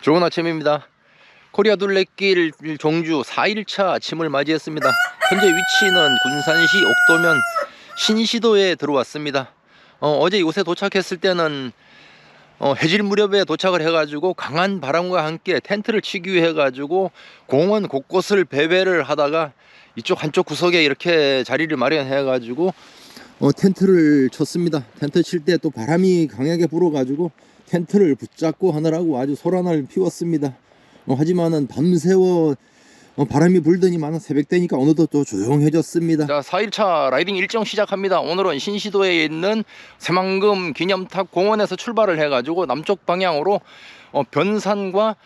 좋은 아침입니다. 코리아 둘레길 종주 4일차 아침을 맞이했습니다. 현재 위치는 군산시 옥도면 신시도에 들어왔습니다. 어, 제 이곳에 도착했을 때는 어, 해질 무렵에 도착을 해가지고 강한 바람과 함께 텐트를 치기 위해 가지고 공원 곳곳을 배배를 하다가 이쪽 한쪽 구석에 이렇게 자리를 마련해 가지고 어, 텐트를 쳤습니다. 텐트 칠 때 또 바람이 강하게 불어가지고 텐트를 붙잡고 하느라고 아주 소란을 피웠습니다. 어, 하지만은 밤새워 어, 바람이 불더니만 새벽 되니까 어느덧 또 조용해졌습니다. 자, 4일차 라이딩 일정 시작합니다. 오늘은 신시도에 있는 새만금 기념탑 공원에서 출발을 해가지고 남쪽 방향으로 어, 변산과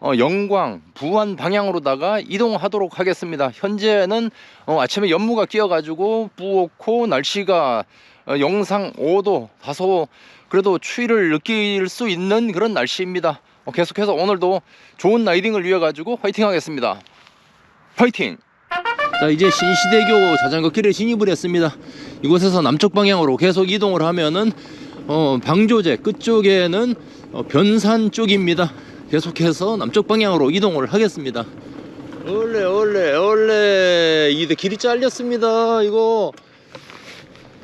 어, 영광, 부안 방향으로다가 이동하도록 하겠습니다. 현재는 어, 아침에 연무가 끼어가지고 뿌옇고 날씨가 어, 영상 5도 다소 그래도 추위를 느낄 수 있는 그런 날씨입니다. 어, 계속해서 오늘도 좋은 라이딩을 위해 가지고 화이팅 하겠습니다. 파이팅! 자 이제 신시대교 자전거 길에 진입을 했습니다. 이곳에서 남쪽 방향으로 계속 이동을 하면은 어, 방조제 끝쪽에는 어, 변산 쪽입니다. 계속해서 남쪽 방향으로 이동을 하겠습니다. 원래 원래 원래 이게 길이 잘렸습니다. 이거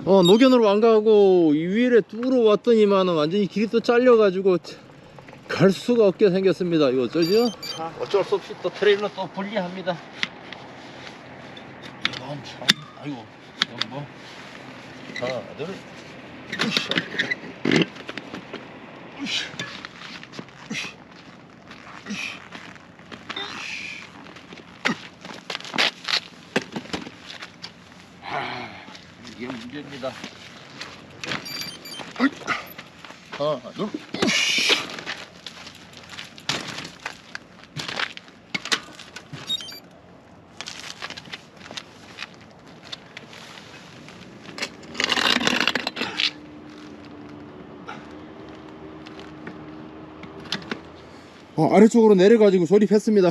어 노견으로 안 가고 이 위에 뚫어 왔더니만은 완전히 길이 또 잘려가지고 갈 수가 없게 생겼습니다. 이거 어쩌죠? 자, 어쩔 수 없이 또 트레일러 또 분리합니다. 이건 참, 아이고, 이건 뭐 하나, 둘, 으쌰. 으쌰. 하, 이게 문제입니다. 하나, 둘. 어, 아래쪽으로 내려가지고 조립했습니다.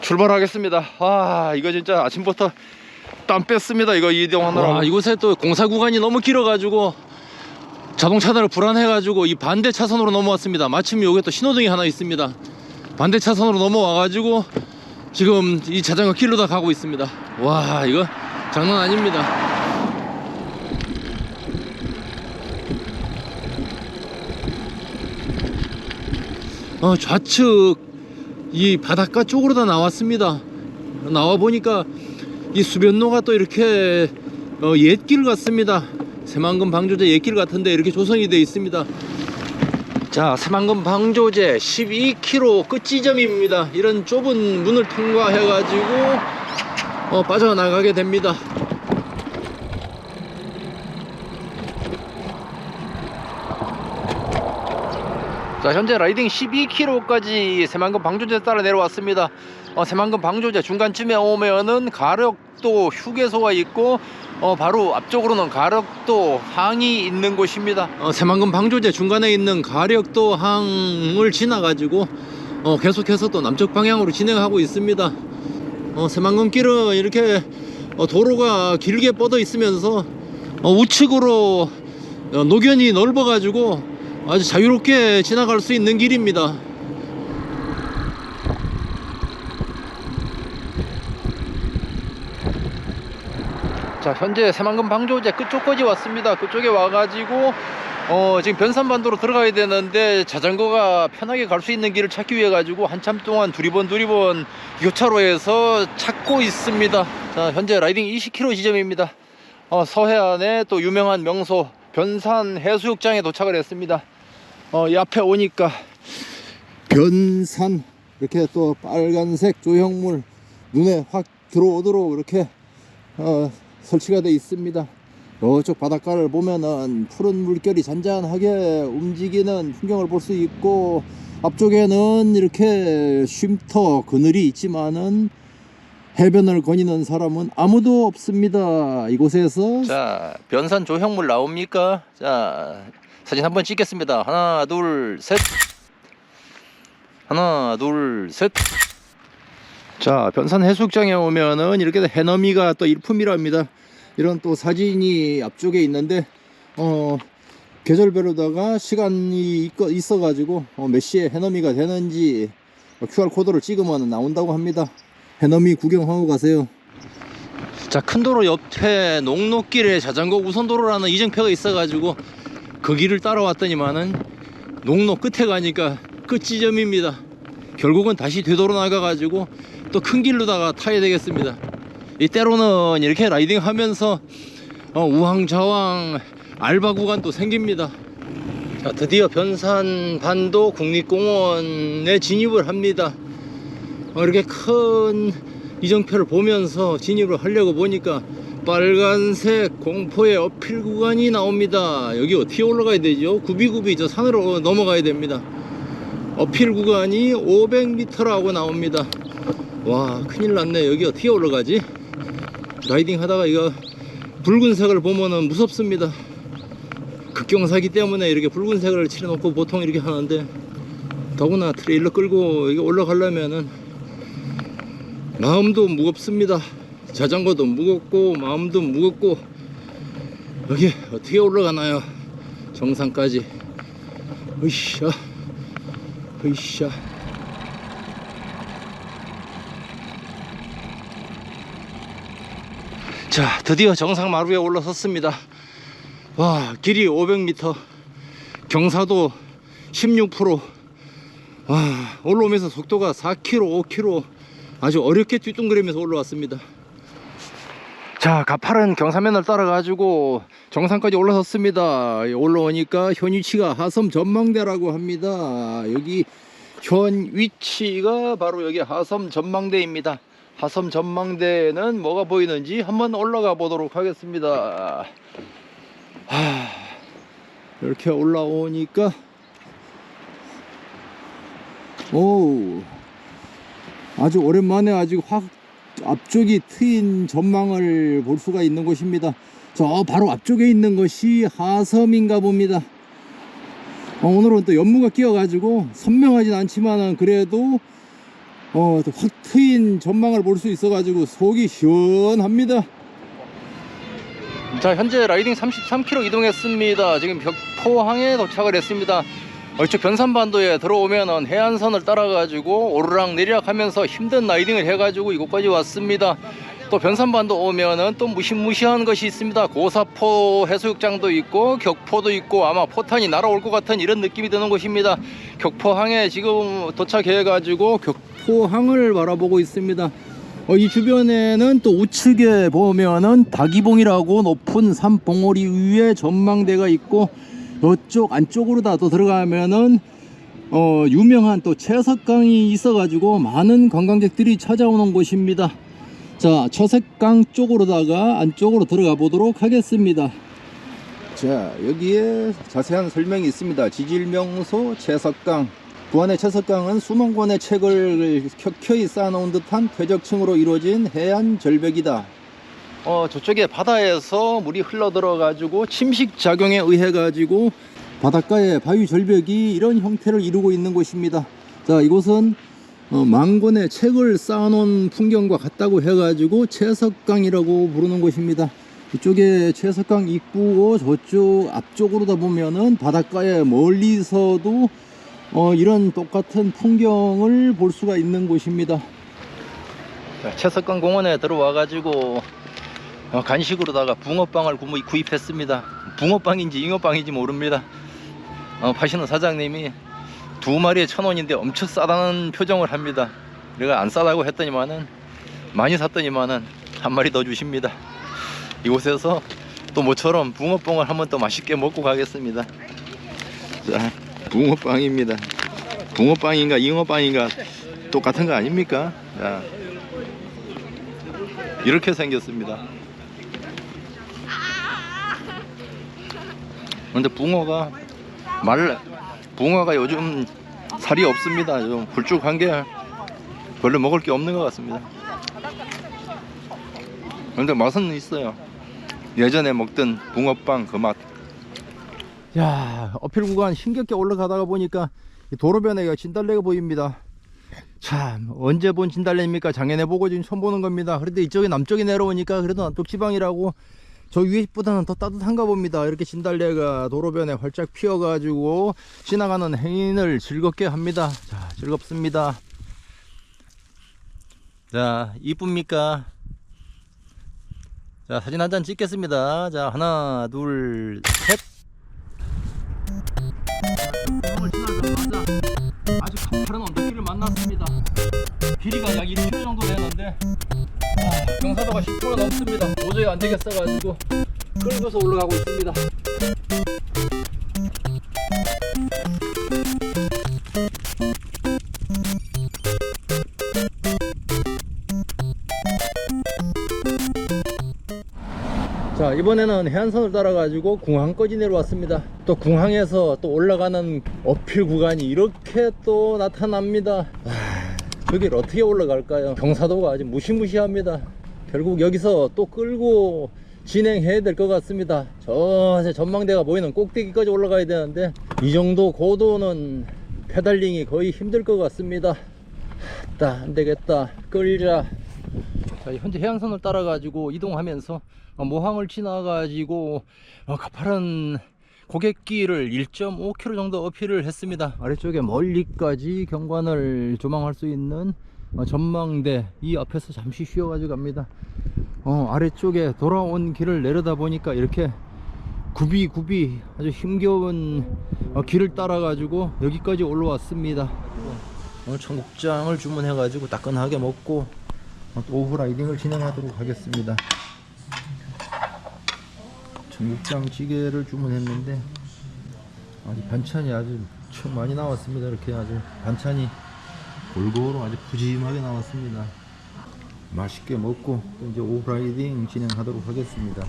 출발하겠습니다. 아 이거 진짜 아침부터 땀 뺐습니다. 이거 이동하느라. 와, 이곳에 또 공사 구간이 너무 길어가지고 자동차들을 불안해가지고 이 반대 차선으로 넘어왔습니다. 마침 여기 또 신호등이 하나 있습니다. 반대 차선으로 넘어와가지고 지금 이 자전거 길로 다 가고 있습니다. 와 이거 장난 아닙니다. 어, 좌측 이 바닷가 쪽으로 다 나왔습니다. 나와 보니까 이 수변로가 또 이렇게 어, 옛길 같습니다. 새만금 방조제 옛길 같은데 이렇게 조성이 되어 있습니다. 자, 새만금 방조제 12km 끝 지점입니다. 이런 좁은 문을 통과해 가지고 어, 빠져나가게 됩니다. 자 현재 라이딩 12km까지 새만금 방조제 따라 내려왔습니다 어, 새만금 방조제 중간쯤에 오면은 가력도 휴게소가 있고 어, 바로 앞쪽으로는 가력도 항이 있는 곳입니다 어, 새만금 방조제 중간에 있는 가력도 항을 지나 가지고 어, 계속해서 또 남쪽 방향으로 진행하고 있습니다 어, 새만금 길은 이렇게 어, 도로가 길게 뻗어 있으면서 어, 우측으로 어, 노견이 넓어 가지고 아주 자유롭게 지나갈 수 있는 길입니다. 자 현재 새만금 방조제 끝쪽까지 왔습니다. 그쪽에 와가지고 어 지금 변산반도로 들어가야 되는데 자전거가 편하게 갈 수 있는 길을 찾기 위해 가지고 한참 동안 두리번 두리번 교차로에서 찾고 있습니다. 자 현재 라이딩 20km 지점입니다. 어, 서해안의 또 유명한 명소 변산 해수욕장에 도착을 했습니다. 어, 이 앞에 오니까 변산 이렇게 또 빨간색 조형물 눈에 확 들어오도록 이렇게 어, 설치가 되어 있습니다. 이쪽 바닷가를 보면은 푸른 물결이 잔잔하게 움직이는 풍경을 볼 수 있고 앞쪽에는 이렇게 쉼터 그늘이 있지만은 해변을 거니는 사람은 아무도 없습니다. 이곳에서 자 변산 조형물 나옵니까? 자 사진 한번 찍겠습니다. 하나 둘 셋. 하나 둘 셋. 자 변산 해수욕장에 오면은 이렇게 해넘이가 또 일품이랍니다. 이런 또 사진이 앞쪽에 있는데 어 계절별로다가 시간이 있- 있어 가지고 어, 몇 시에 해넘이가 되는지 QR코드를 찍으면 나온다고 합니다. 해넘이 구경하고 가세요. 자, 큰 도로 옆에 농로길에 자전거 우선도로라는 이정표가 있어 가지고 그 길을 따라왔더니만은 농로 끝에 가니까 끝 지점입니다. 결국은 다시 되도로 나가 가지고 또 큰 길로다가 타야 되겠습니다. 이 때로는 이렇게 라이딩 하면서 어, 우왕좌왕 알바 구간도 생깁니다. 자, 드디어 변산 반도 국립공원에 진입을 합니다. 어, 이렇게 큰 이정표를 보면서 진입을 하려고 보니까 빨간색 공포의 어필 구간이 나옵니다. 여기 어떻게 올라가야 되죠? 구비구비 저 산으로 넘어가야 됩니다. 어필 구간이 500m라고 나옵니다. 와, 큰일 났네. 여기 어떻게 올라가지? 라이딩 하다가 이거 붉은색을 보면은 무섭습니다. 극경사기 때문에 이렇게 붉은색을 칠해놓고 보통 이렇게 하는데 더구나 트레일러 끌고 이게 올라가려면은 마음도 무겁습니다. 자전거도 무겁고 마음도 무겁고 여기 어떻게 올라가나요? 정상까지. 으쌰, 으쌰. 자, 드디어 정상 마루에 올라섰습니다. 와, 길이 500m, 경사도 16%. 와, 올라오면서 속도가 4km, 5km 아주 어렵게 뒤뚱거리면서 올라왔습니다. 자, 가파른 경사면을 따라 가지고 정상까지 올라섰습니다. 올라오니까 현 위치가 하섬 전망대라고 합니다. 여기 현 위치가 바로 여기 하섬 전망대입니다. 하섬 전망대에는 뭐가 보이는지 한번 올라가 보도록 하겠습니다. 하, 이렇게 올라오니까 오, 아주 오랜만에 아주 확 앞쪽이 트인 전망을 볼 수가 있는 곳입니다. 저 바로 앞쪽에 있는 것이 하섬인가 봅니다. 어, 오늘은 또 연무가 끼어 가지고 선명하진 않지만은 그래도 어, 또확 트인 전망을 볼 수 있어가지고 속이 시원합니다. 자 현재 라이딩 33km 이동했습니다. 지금 벽포항에 도착을 했습니다. 어, 이쪽 변산반도에 들어오면은 해안선을 따라 가지고 오르락 내리락 하면서 힘든 라이딩을 해 가지고 이곳까지 왔습니다. 또 변산반도 오면은 또 무시무시한 것이 있습니다. 고사포 해수욕장도 있고 격포도 있고 아마 포탄이 날아올 것 같은 이런 느낌이 드는 곳입니다. 격포항에 지금 도착해 가지고 격 포항을 바라보고 있습니다 어, 이 주변에는 또 우측에 보면은 다기봉이라고 높은 산 봉우리 위에 전망대가 있고 이쪽 안쪽으로 다 또 들어가면은 어, 유명한 또 채석강이 있어가지고 많은 관광객들이 찾아오는 곳입니다. 자, 채석강 쪽으로다가 안쪽으로 들어가 보도록 하겠습니다. 자 여기에 자세한 설명이 있습니다 지질명소 채석강 부안의 채석강은 수만 권의 책을 켜켜이 쌓아놓은 듯한 퇴적층으로 이루어진 해안 절벽이다. 어, 저쪽에 바다에서 물이 흘러 들어가지고 침식 작용에 의해 가지고 바닷가에 바위 절벽이 이런 형태를 이루고 있는 곳입니다. 자 이곳은 어, 만권의 책을 쌓아놓은 풍경과 같다고 해가지고 채석강이라고 부르는 곳입니다. 이쪽에 채석강 입구고 저쪽 앞쪽으로다 보면은 바닷가에 멀리서도 어, 이런 똑같은 풍경을 볼 수가 있는 곳입니다. 채석강 공원에 들어와 가지고 어, 간식으로다가 붕어빵을 구- 구입했습니다. 붕어빵인지 잉어빵인지 모릅니다. 어, 파시는 사장님이 두 마리에 천 원인데 엄청 싸다는 표정을 합니다. 내가 안 싸다고 했더니만은 많이 샀더니만은 한 마리 더 주십니다. 이곳에서 또 모처럼 붕어빵을 한번 더 맛있게 먹고 가겠습니다. 자, 붕어빵입니다. 붕어빵인가 잉어빵인가 똑같은 거 아닙니까? 자, 이렇게 생겼습니다. 근데 붕어가 말 붕어가 요즘 살이 없습니다. 좀 굵쭉한 게 별로 먹을 게 없는 것 같습니다. 근데 맛은 있어요. 예전에 먹던 붕어빵 그 맛. 야, 어필 구간 힘겹게 올라가다가 보니까 이 도로변에 진달래가 보입니다. 참 언제 본 진달래입니까? 작년에 보고 지금 처음 보는 겁니다. 그런데 이쪽에 남쪽에 내려오니까 그래도 남쪽 지방이라고 저 위에보다는 더 따뜻한가 봅니다. 이렇게 진달래가 도로변에 활짝 피어 가지고 지나가는 행인을 즐겁게 합니다. 자, 즐겁습니다. 자, 이쁩니까? 자, 사진 한장 찍겠습니다. 자, 하나, 둘, 셋. 만났습니다. 길이가 약 1km 정도 되는데 아, 경사도가 10% 넘습니다. 도저히 안 되겠어가지고 끌고서 올라가고 있습니다. 자 이번에는 해안선을 따라 가지고 궁항까지 내려왔습니다. 또 궁항에서 또 올라가는 어필 구간이 이렇게 또 나타납니다. 아, 저길 어떻게 올라갈까요? 경사도가 아주 무시무시합니다. 결국 여기서 또 끌고 진행해야 될 것 같습니다. 저 전망대가 보이는 꼭대기까지 올라가야 되는데 이 정도 고도는 페달링이 거의 힘들 것 같습니다. 따 안되겠다. 끌자 자, 현재 해양선을 따라 가지고 이동하면서 어, 모항을 지나 가지고 어, 가파른 고갯길을 1.5km 정도 어필을 했습니다. 아래쪽에 멀리까지 경관을 조망할 수 있는 어, 전망대 이 앞에서 잠시 쉬어 가지고 갑니다. 어, 아래쪽에 돌아온 길을 내려다 보니까 이렇게 굽이굽이 아주 힘겨운 어, 길을 따라 가지고 여기까지 올라왔습니다. 오늘 청국장을 주문해 가지고 따끈하게 먹고 오후 라이딩을 진행하도록 하겠습니다. 청국장 찌개를 주문했는데 아주 반찬이 아주 참 많이 나왔습니다. 이렇게 아주 반찬이 골고루 아주 푸짐하게 나왔습니다. 맛있게 먹고 또 이제 오후 라이딩 진행하도록 하겠습니다.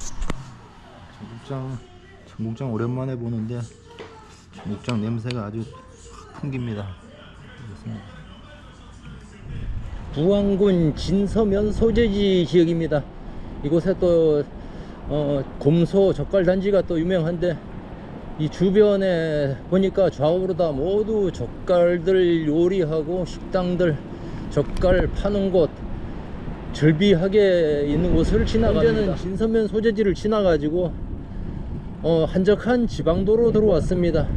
청국장 청국장 오랜만에 보는데 청국장 냄새가 아주 확 풍깁니다. 그렇습니다. 부안군 진서면 소재지 지역입니다. 이곳에 또 어, 곰소 젓갈 단지가 또 유명한데 이 주변에 보니까 좌우로 다 모두 젓갈들 요리하고 식당들 젓갈 파는 곳 절비하게 있는 곳을 지나갑니다. 현재는 진서면 소재지를 지나가지고 어, 한적한 지방도로 들어왔습니다.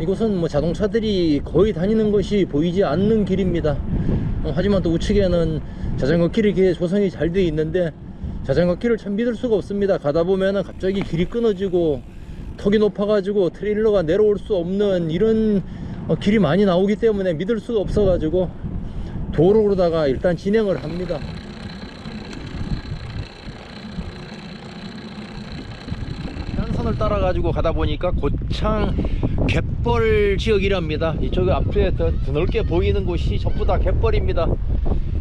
이곳은 뭐 자동차들이 거의 다니는 것이 보이지 않는 길입니다. 어, 하지만 또 우측에는 자전거 길이 이렇게 조성이 잘 되어 있는데 자전거 길을 참 믿을 수가 없습니다. 가다 보면은 갑자기 길이 끊어지고 턱이 높아 가지고 트레일러가 내려올 수 없는 이런 어, 길이 많이 나오기 때문에 믿을 수가 없어 가지고 도로로다가 일단 진행을 합니다. 한선을 따라 가지고 가다 보니까 고창 갯벌 지역이랍니다. 이쪽에 앞에 더 드넓게 보이는 곳이 전부 다 갯벌입니다.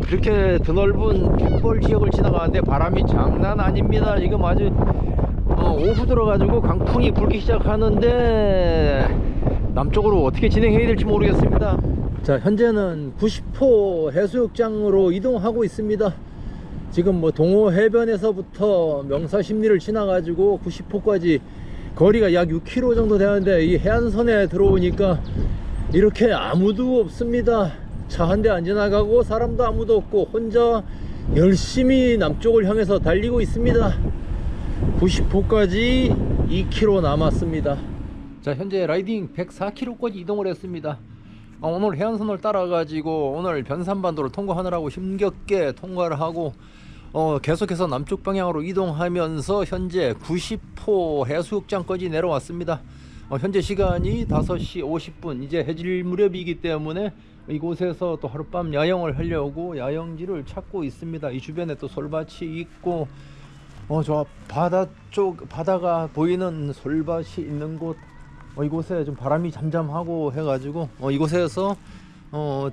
그렇게 드넓은 갯벌 지역을 지나가는데 바람이 장난 아닙니다. 지금 아주 어, 오후 들어가지고 강풍이 불기 시작하는데 남쪽으로 어떻게 진행해야 될지 모르겠습니다. 자 현재는 90호 해수욕장으로 이동하고 있습니다. 지금 뭐 동호 해변에서부터 명사 심리를 지나가지고 90호까지 거리가 약 6km 정도 되는데 이 해안선에 들어오니까 이렇게 아무도 없습니다. 차 한 대 안 지나가고 사람도 아무도 없고 혼자 열심히 남쪽을 향해서 달리고 있습니다. 90호까지 2km 남았습니다. 자 현재 라이딩 104km까지 이동을 했습니다. 어, 오늘 해안선을 따라 가지고 오늘 변산반도를 통과하느라고 힘겹게 통과를 하고 어, 계속해서 남쪽 방향으로 이동하면서 현재 90호 해수욕장까지 내려왔습니다. 어, 현재 시간이 5시 50분 이제 해질 무렵이기 때문에 이곳에서 또 하룻밤 야영을 하려고 야영지를 찾고 있습니다. 이 주변에 또 솔밭이 있고 어, 저 바다 쪽 바다가 보이는 솔밭이 있는 곳 어, 이곳에 좀 바람이 잠잠하고 해가지고 어, 이곳에서 어,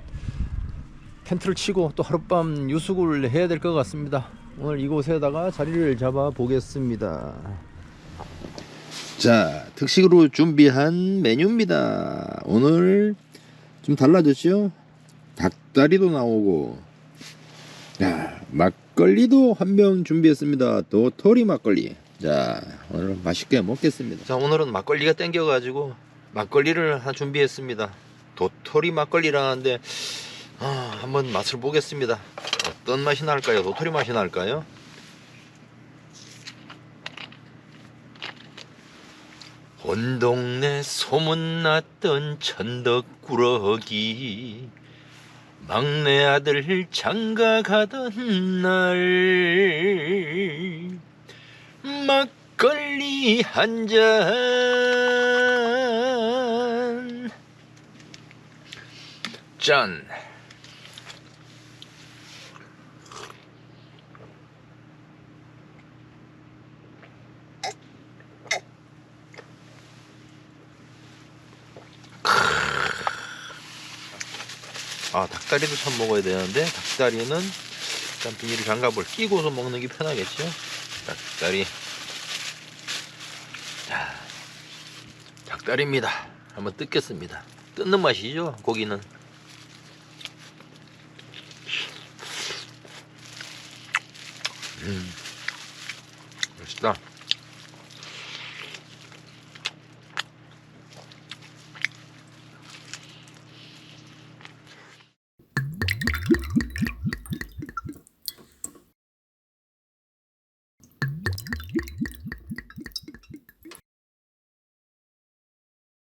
텐트를 치고 또 하룻밤 유숙을 해야 될 것 같습니다. 오늘 이곳에다가 자리를 잡아 보겠습니다. 자, 특식으로 준비한 메뉴입니다. 오늘 좀 달라졌죠? 닭다리도 나오고, 야, 막걸리도 한 병 준비했습니다. 도토리 막걸리. 자, 오늘 맛있게 먹겠습니다. 자, 오늘은 막걸리가 땡겨 가지고 막걸리를 하나 준비했습니다. 도토리 막걸리라는데, 아, 한번 맛을 보겠습니다. 어떤 맛이 날까요? 도토리 맛이 날까요? 온 동네 소문났던 천덕꾸러기 막내 아들 장가 가던 날 막걸리 한 잔. 짠. 아 닭다리도 참 먹어야 되는데 닭다리는 일단 비닐 장갑을 끼고서 먹는 게 편하겠죠? 닭다리. 자 닭다리입니다. 한번 뜯겠습니다. 뜯는 맛이죠 고기는. 음 맛있다